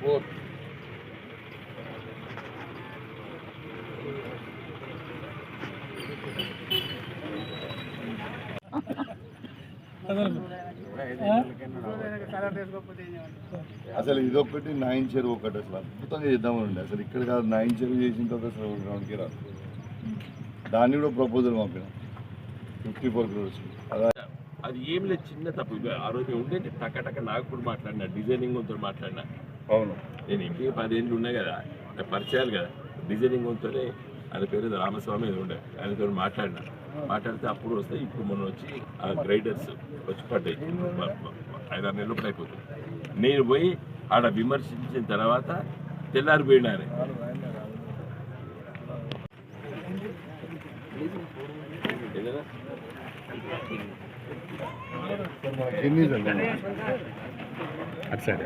Four అసలు ఇదొకటి నాయన్ చెరువు ఒకటి అసలు అద్భుతంగా చేద్దామని ఉండే అసలు ఇక్కడ కాదు నాయన్ చెరువు చేసిన తర్వాత అసలు గ్రౌండ్కి రాదు దాన్ని కూడా ప్రపోజల్ పంపిన. ఫిఫ్టీ ఫోర్ క్రోర్స్ అది ఏం లేదు చిన్న తప్పు. ఆ రోజు ఉంటే టక్క టక్క నాకు కూడా మాట్లాడినా డిజైనింగ్ వంతో మాట్లాడినా. అవును. నేను ఇంకే పదేళ్ళు ఉన్నాయి కదా పరిచయాలు కదా. డిజైనింగ్ వంతోనే ఆయన పేరు రామస్వామి ఏదో ఉండే. ఆయనతో మాట్లాడినా. మాట్లాడితే అప్పుడు వస్తే ఇప్పుడు మొన్న వచ్చి ఆ గ్రైడర్స్ వచ్చి పడ్డాయి. ఐదారు నెలలు లోపల అయిపోతుంది. నేను పోయి ఆడ విమర్శించిన తర్వాత తెల్లారిపోయినా ఆయన. ఏదైనా అటు సైడ్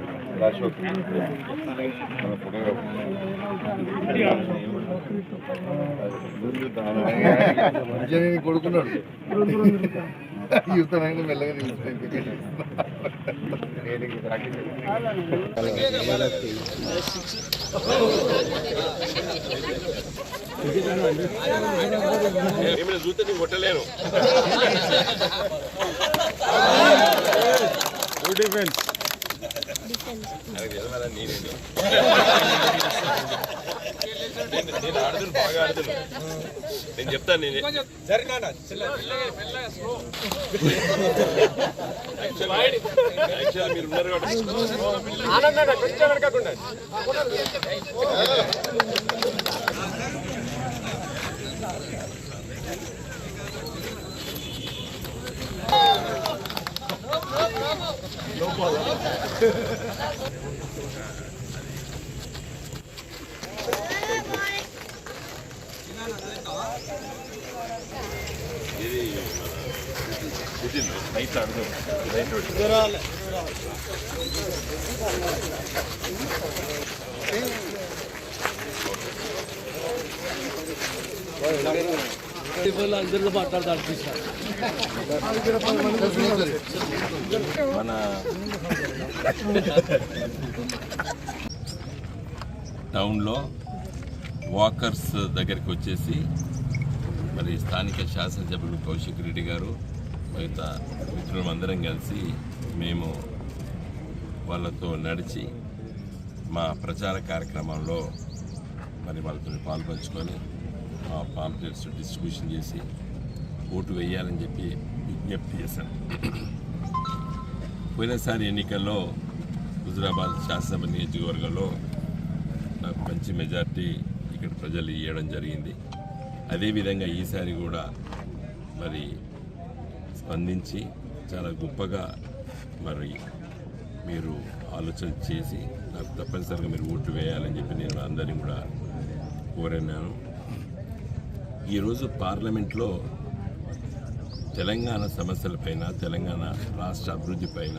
కొడుకున్నాడు. యువతనైనా మెల్లగా చూస్తే నేను కొట్టలేను నాకు తెలవాలా నేనేంటి? నేను- నేను ఆడుతున్నా బాగా ఆడుతున్నా నేను చెప్తాను నేను యాక్చువల్ మీరు ఉన్నారు కాబట్టి. ఇది పుట్టిన్ నైట్ ఆడుతాం మన టౌన్లో వాకర్స్ దగ్గరికి వచ్చేసి మరి స్థానిక శాసనసభ్యులు కౌశిక్ రెడ్డి గారు మిగతా మిత్రులందరం కలిసి మేము వాళ్ళతో నడిచి మా ప్రచార కార్యక్రమంలో మరి వాళ్ళతో పాల్పంచుకొని పాంప్లెట్స్ డిస్ట్రిబ్యూషన్ చేసి ఓటు వేయాలని చెప్పి విజ్ఞప్తి చేశాను పోయినసారి ఎన్నికల్లో హుజురాబాద్ శాసనసభ నియోజకవర్గంలో నాకు మంచి మెజార్టీ ఇక్కడ ప్రజలు ఇవ్వడం జరిగింది. అదేవిధంగా ఈసారి కూడా మరి స్పందించి చాలా గొప్పగా మరి మీరు ఆలోచన చేసి నాకు తప్పనిసరిగా మీరు ఓటు వేయాలని చెప్పి నేను అందరినీ కూడా కోరినాను ఈరోజు పార్లమెంట్లో తెలంగాణ సమస్యలపైన తెలంగాణ రాష్ట్ర అభివృద్ధిపైన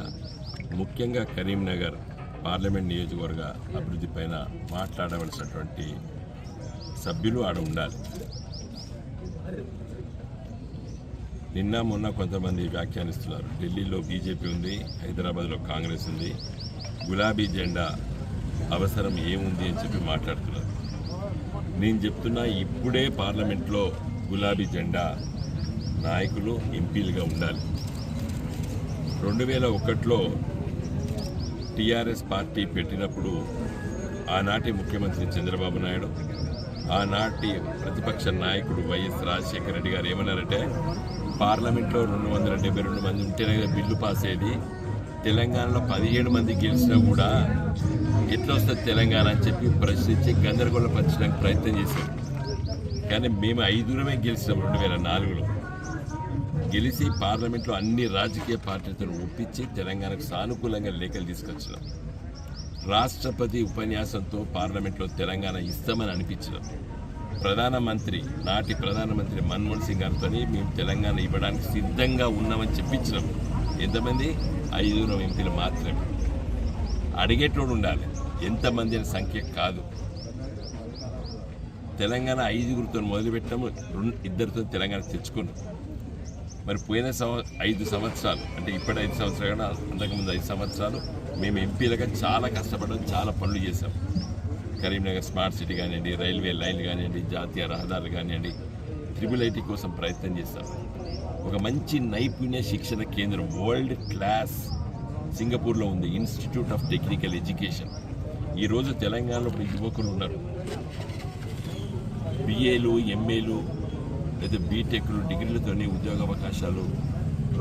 ముఖ్యంగా కరీంనగర్ పార్లమెంట్ నియోజకవర్గ అభివృద్ధిపైన మాట్లాడవలసినటువంటి సభ్యులు ఆడ ఉండాలి. నిన్న మొన్న కొంతమంది వ్యాఖ్యానిస్తున్నారు. ఢిల్లీలో బీజేపీ ఉంది హైదరాబాద్లో కాంగ్రెస్ ఉంది. గులాబీ జెండా అవసరం ఏముంది అని చెప్పి మాట్లాడుతున్నారు. నేను చెప్తున్నా ఇప్పుడే పార్లమెంట్లో గులాబీ జెండా నాయకులు ఎంపీలుగా ఉండాలి. రెండు వేల ఒకటిలో టీఆర్ఎస్ పార్టీ పెట్టినప్పుడు ఆనాటి ముఖ్యమంత్రి చంద్రబాబు నాయుడు ఆనాటి ప్రతిపక్ష నాయకుడు వైఎస్ రాజశేఖర రెడ్డి గారు ఏమన్నారంటే పార్లమెంట్లో రెండు వందల డెబ్బై రెండు మంది ఉంటేనే బిల్లు పాస్ అయ్యేది. తెలంగాణలో పదిహేడు మంది గెలిచినా కూడా ఎట్లా వస్తుంది తెలంగాణ అని చెప్పి ప్రశ్నించి గందరగోళపరచడానికి ప్రయత్నం చేశాం కానీ మేము ఐదుగురమే గెలిచినాం రెండు వేల నాలుగులో. గెలిచి పార్లమెంట్లో అన్ని రాజకీయ పార్టీలతో ఒప్పించి తెలంగాణకు సానుకూలంగా లేఖలు తీసుకొచ్చినాం. రాష్ట్రపతి ఉపన్యాసంతో పార్లమెంట్లో తెలంగాణ ఇస్తామని అనిపించడం ప్రధానమంత్రి నాటి ప్రధానమంత్రి మన్మోహన్ సింగ్ గారితో మేము తెలంగాణ ఇవ్వడానికి సిద్ధంగా ఉన్నామని చెప్పించినాం. ఎంతమంది? ఐదుగురు ఎంపీలు మాత్రమే. అడిగేటోడు ఉండాలి. ఎంతమంది అనే సంఖ్య కాదు. తెలంగాణ ఐదుగురితో మొదలుపెట్టాము రెండు ఇద్దరితో తెలంగాణ తెచ్చుకున్నాం. మరి పోయిన సంవ ఐదు సంవత్సరాలు అంటే ఇప్పటి ఐదు సంవత్సరాలు కన్నా అంతకుముందు ఐదు సంవత్సరాలు మేము ఎంపీలుగా చాలా కష్టపడడం చాలా పనులు చేశాం. కరీంనగర్ స్మార్ట్ సిటీ కానివ్వండి రైల్వే లైన్లు కానివ్వండి జాతీయ రహదారులు కానివ్వండి ట్రిపుల్ ఐటీ కోసం ప్రయత్నం చేస్తాం ఒక మంచి నైపుణ్య శిక్షణ కేంద్రం వరల్డ్ క్లాస్ సింగపూర్లో ఉంది ఇన్స్టిట్యూట్ ఆఫ్ టెక్నికల్ ఎడ్యుకేషన్. ఈరోజు తెలంగాణలో ఇప్పుడు యువకులు ఉన్నారు. బిఏలు ఎంఏలు లేదా బీటెక్లు డిగ్రీలతోనే ఉద్యోగ అవకాశాలు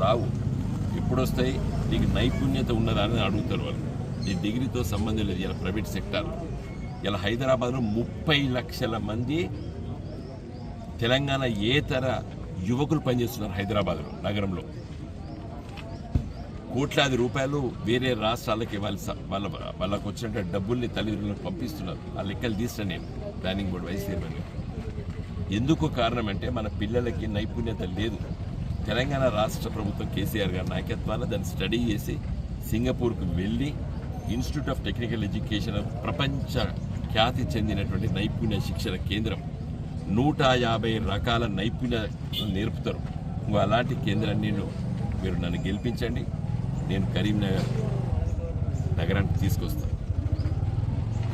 రావు. ఎప్పుడొస్తాయి? నీకు నైపుణ్యత ఉన్నదా అని అడుగుతారు వాళ్ళు. నీ డిగ్రీతో సంబంధం లేదు ఇలా ప్రైవేట్ సెక్టార్. ఇలా హైదరాబాద్లో ముప్పై లక్షల మంది తెలంగాణ ఏతర యువకులు పనిచేస్తున్నారు హైదరాబాద్లో నగరంలో? కోట్లాది రూపాయలు వేరే రాష్ట్రాలకు ఇవ్వాలి వాళ్ళ వాళ్ళకు వచ్చిన డబ్బుల్ని తల్లిదండ్రులకు పంపిస్తున్నారు. ఆ లెక్కలు తీసిన నేను. Planning board vice chairman. ఎందుకు కారణం అంటే మన పిల్లలకి నైపుణ్యత లేదు. తెలంగాణ రాష్ట్ర ప్రభుత్వం కేసీఆర్ గారి నాయకత్వాన్ని దాన్ని స్టడీ చేసి సింగపూర్కు వెళ్ళి ఇన్స్టిట్యూట్ ఆఫ్ టెక్నికల్ ఎడ్యుకేషన్ ప్రపంచ ఖ్యాతి చెందినటువంటి నైపుణ్య శిక్షణ కేంద్రం. నూట యాభై రకాల నైపుణ్య నేర్పుతారు. ఇంకో అలాంటి కేంద్రాన్ని మీరు నన్ను గెలిపించండి. నేను కరీంనగర్ నగరానికి తీసుకొస్తాను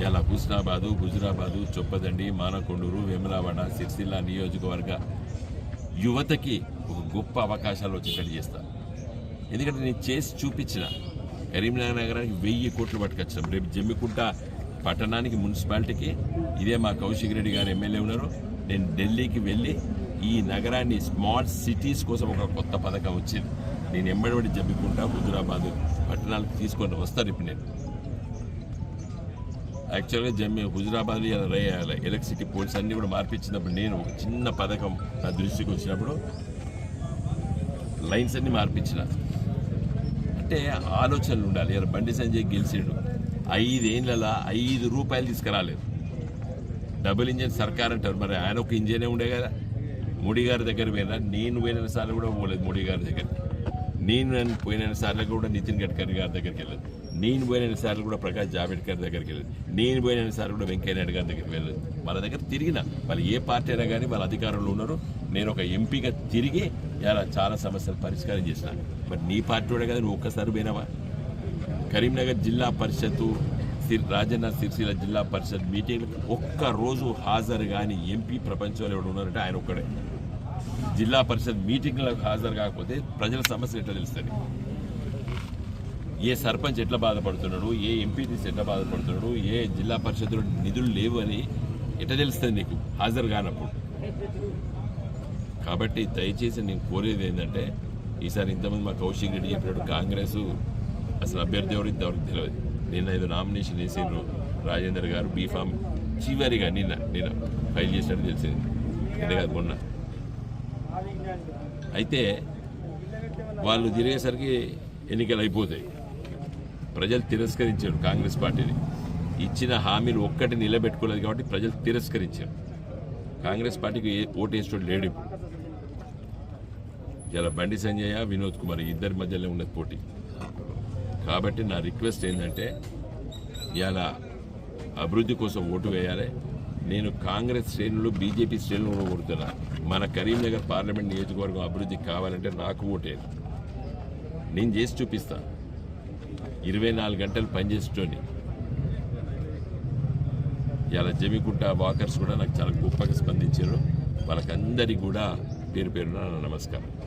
ఇలా హుస్నాబాదు హుజురాబాదు చొప్పదండి మానకొండూరు వేములవాడ సిరిసిల్ల నియోజకవర్గ యువతకి ఒక గొప్ప అవకాశాలు వచ్చేటట్టు చేస్తా. ఎందుకంటే నేను చేసి చూపించిన కరీంనగర్ నగరానికి వెయ్యి కోట్లు పట్టుకొచ్చాం రేపు జమ్మికుంట పట్టణానికి మున్సిపాలిటీకి ఇదే మా కౌశిక్ రెడ్డి గారు ఎమ్మెల్యే ఉన్నారు. నేను ఢిల్లీకి వెళ్ళి ఈ నగరాన్ని స్మార్ట్ సిటీస్ కోసం ఒక కొత్త పథకం వచ్చింది. నేను ఎంబడి జమ్మికుంట హుజురాబాద్ పట్టణాలకు తీసుకొని వస్తాను ఇప్పుడు నేను. యాక్చువల్గా జమ్మి హుజురాబాద్ ఎలక్ట్రిసిటీ పోల్స్ అన్నీ కూడా మార్పించినప్పుడు నేను ఒక చిన్న పథకం నా దృష్టికి వచ్చినప్పుడు లైన్స్ అన్ని మార్పించిన. అంటే ఆలోచనలు ఉండాలి. ఇలా బండి సంజయ్ గెలిచాడు. ఐదేళ్ళలో ఐదు రూపాయలు తీసుకురాలేదు. డబుల్ ఇంజన్ సర్కార్ అంటారు. మరి ఆయన ఒక ఇంజనే ఉండే కదా. మోడీ గారి దగ్గర పోయినా నేను పోయిన సార్లు కూడా పోలేదు మోడీ గారి దగ్గర నేను పోయిన సార్లు కూడా నితిన్ గడ్కరీ గారి దగ్గరికి వెళ్ళదు నేను పోయిన సార్లు కూడా ప్రకాష్ జావడేకర్ దగ్గరికి వెళ్ళదు నేను పోయిన సార్లు కూడా వెంకయ్య నాయుడు గారి దగ్గరికి వెళ్ళదు వాళ్ళ దగ్గర తిరిగిన వాళ్ళు ఏ పార్టీ అయినా కానీ వాళ్ళ అధికారంలో ఉన్నారు. నేను ఒక ఎంపీగా తిరిగి ఇలా చాలా సమస్యలు పరిష్కారం చేసిన. మరి నీ పార్టీ కూడా కదా నువ్వు ఒక్కసారి పోయినావా? కరీంనగర్ జిల్లా పరిషత్తు రాజన్న సిరిసిల్ల జిల్లా పరిషత్ మీటింగ్ ఒక్క రోజు హాజరు కాని ఎంపీ ప్రపంచంలో ఎవడు ఉన్నారంటే ఆయన ఒక్కడే. జిల్లా పరిషత్ మీటింగ్లకు హాజరు కాకపోతే ప్రజల సమస్యలు ఎట్లా తెలుస్తుంది? ఏ సర్పంచ్ ఎట్లా బాధపడుతున్నాడు? ఏ ఎంపీటీసీ ఎట్లా బాధపడుతున్నాడు? ఏ జిల్లా పరిషత్లో నిధులు లేవు అని ఎట్లా తెలుస్తుంది నీకు? హాజరు కానప్పుడు. కాబట్టి దయచేసి నేను కోరేది ఏంటంటే ఈసారి ఇంతమంది మా కౌశిక్ రెడ్డి చెప్పినట్టు కాంగ్రెస్ అసలు అభ్యర్థి ఎవరు ఇంతవరకు తెలియదు నిన్న ఐదు నామినేషన్ వేసిండ్రు రాజేందర్ గారు బీఫామ్ చివరిగా నిన్న నిన్న ఫైల్ చేసినట్టు తెలిసింది. నిన్న కాదు మొన్న. అయితే వాళ్ళు తిరిగేసరికి ఎన్నికలు అయిపోతాయి. ప్రజలు తిరస్కరించారు కాంగ్రెస్ పార్టీని. ఇచ్చిన హామీలు ఒక్కటి నిలబెట్టుకోలేదు కాబట్టి ప్రజలు తిరస్కరించారు. కాంగ్రెస్ పార్టీకి ఏ- ఓటు వేసేటోడు లేడు ఇప్పుడు. ఇలా బండి సంజయ వినోద్ కుమార్ ఇద్దరి మధ్యలో ఉన్నది పోటీ. కాబట్టి నా రిక్వెస్ట్ ఏంటంటే ఇలా అభివృద్ధి కోసం ఓటు వేయాలి. నేను కాంగ్రెస్ శ్రేణులు బీజేపీ శ్రేణులు కూడా కొడుతున్నా మన కరీంనగర్ పార్లమెంట్ నియోజకవర్గం అభివృద్ధి కావాలంటే నాకు ఓటేది నేను చేసి చూపిస్తా. ఇరవై నాలుగు గంటలు పనిచేసేటోని ఇలా జమికుంట వాకర్స్ కూడా నాకు చాలా గొప్పగా స్పందించారు. వాళ్ళకందరికీ కూడా పేరు పేరున నమస్కారం.